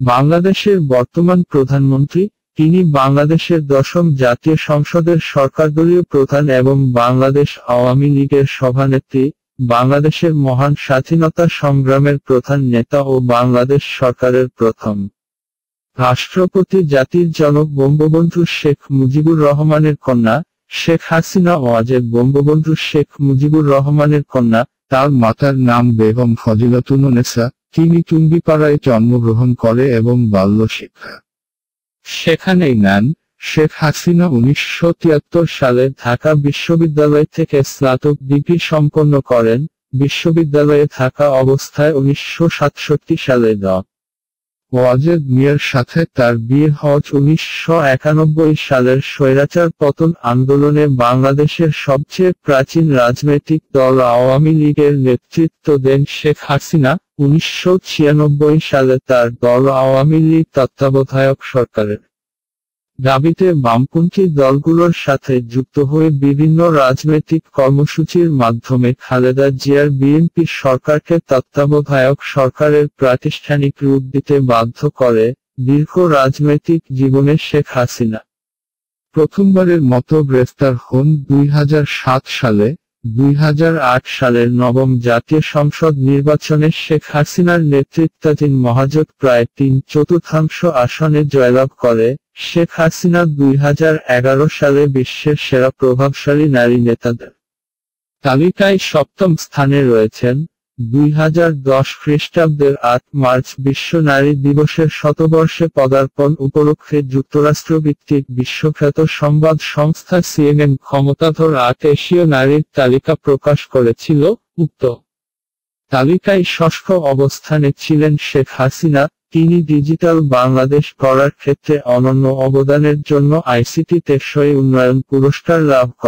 বাংলাদেশের বর্তমান প্রধানমন্ত্রী, তিনি বাংলাদেশের দশম জাতীয় সংসদের সরকারদলীয় প্রধান এবং বাংলাদেশ আওয়ামী লীগের সভানেত্রী, বাংলাদেশের মহান স্বাধীনতা সংগ্রামের প্রধান নেতা ও বাংলাদেশ সরকারের প্রথম রাষ্ট্রপতি জাতির জনক বঙ্গবন্ধু শেখ মুজিবুর রহমানের কন্যা, শেখ হাসিনা ওয়াজেদ বঙ্গবন্ধু শেখ মুজিবুর রহমানের কন্যা, তার মাতার নাম বেগম ফজিলাতুন্নেসা তিনি টুঙ্গিপাড়ায় জন্মগ্রহণ করে এবং বাল্য শিক্ষা। সেখানেই নেন, শেখ হাসিনা উনিশশো তিয়াত্তর সালে ঢাকা বিশ্ববিদ্যালয় থেকে স্নাতক ডিগ্রি সম্পন্ন করেন, বিশ্ববিদ্যালয়ে থাকা অবস্থায় উনিশশো সাতষট্টি সালে ড। ওয়াজেদ মিয়ার সাথে তার বিয়ে হজ উনিশশো একানব্বই সালের স্বৈরাচার পতন আন্দোলনে বাংলাদেশের সবচেয়ে প্রাচীন রাজনৈতিক দল আওয়ামী লীগের নেতৃত্ব দেন শেখ হাসিনা। উনিশশো ছিয়ানব্বই সালে তার দল আওয়ামী লীগ তত্ত্বাবধায়ক সরকারের দাবিতে বামপন্থী দলগুলোর সাথে যুক্ত হয়ে বিভিন্ন রাজনৈতিক কর্মসূচির মাধ্যমে খালেদা জিয়ার বিএনপি সরকারকে তত্ত্বাবধায়ক সরকারের প্রাতিষ্ঠানিক রূপ দিতে বাধ্য করে দীর্ঘ রাজনৈতিক জীবনে শেখ হাসিনা। প্রথমবারের মতো গ্রেফতার হন দুই হাজার সাত সালে, দুই হাজার আট সালের নবম জাতীয় সংসদ নির্বাচনে শেখ হাসিনার নেতৃত্বাধীন মহাজোট প্রায় তিন চতুর্থাংশ আসনে জয়লাভ করে শেখ হাসিনা দুই হাজার এগারো সালে বিশ্বের সেরা প্রভাবশালী নারী নেতাদের তালিকায় সপ্তম স্থানে রয়েছেন। দুই খ্রিস্টাব্দের আট মার্চ বিশ্ব নারী দিবসের শতবর্ষে পদার্পণ উপলক্ষে যুক্তরাষ্ট্র ভিত্তিক বিশ্বখ্যাত সংবাদ সংস্থা সিএনএন ক্ষমতাধর আট এশীয় নারীর তালিকা প্রকাশ করেছিল। উক্ত তালিকায় ষষ্ঠ অবস্থানে ছিলেন শেখ হাসিনা তিনি ডিজিটাল বাংলাদেশ করার ক্ষেত্রে অনন্য অবদানের জন্য আইসিটি টেকসই উন্নয়ন পুরস্কার লাভ করেন।